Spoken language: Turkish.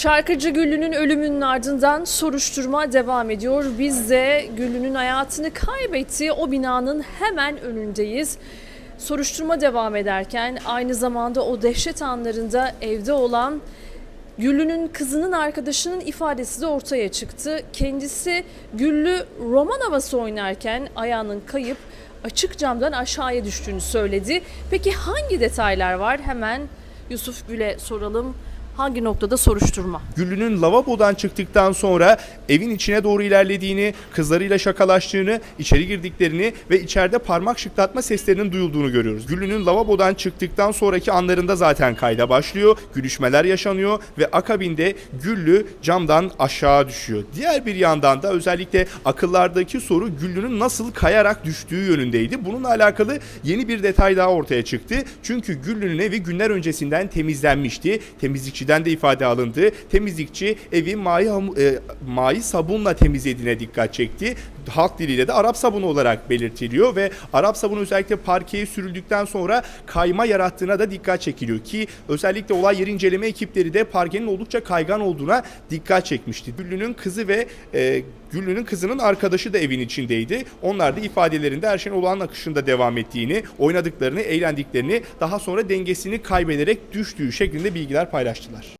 Şarkıcı Güllü'nün ölümünün ardından soruşturma devam ediyor. Biz de Güllü'nün hayatını kaybettiği o binanın hemen önündeyiz. Soruşturma devam ederken aynı zamanda o dehşet anlarında evde olan Güllü'nün kızının arkadaşının ifadesi de ortaya çıktı. Kendisi Güllü roman havası oynarken ayağının kayıp açık camdan aşağıya düştüğünü söyledi. Peki hangi detaylar var? Hemen Yusuf Gül'e soralım. Hangi noktada soruşturma? Güllü'nün lavabodan çıktıktan sonra evin içine doğru ilerlediğini, kızlarıyla şakalaştığını, içeri girdiklerini ve içeride parmak şıklatma seslerinin duyulduğunu görüyoruz. Güllü'nün lavabodan çıktıktan sonraki anlarında zaten kayda başlıyor, gülüşmeler yaşanıyor ve akabinde Güllü camdan aşağı düşüyor. Diğer bir yandan da özellikle akıllardaki soru Güllü'nün nasıl kayarak düştüğü yönündeydi. Bununla alakalı yeni bir detay daha ortaya çıktı. Çünkü Güllü'nün evi günler öncesinden temizlenmişti. Temizlikçiden de ifade alındı. Temizlikçi evi mayi, e, mayi sabunla temizlediğine dikkat çekti. Halk diliyle de Arap sabunu olarak belirtiliyor ve Arap sabunu özellikle parkeye sürüldükten sonra kayma yarattığına da dikkat çekiliyor ki özellikle olay yeri inceleme ekipleri de parkenin oldukça kaygan olduğuna dikkat çekmişti. Güllü'nün kızı ve e, Güllü'nün kızının arkadaşı da evin içindeydi. Onlar da ifadelerinde her şeyin olağan akışında devam ettiğini, oynadıklarını, eğlendiklerini, daha sonra dengesini kaybederek düştüğü şeklinde bilgiler paylaştılar yaptılar.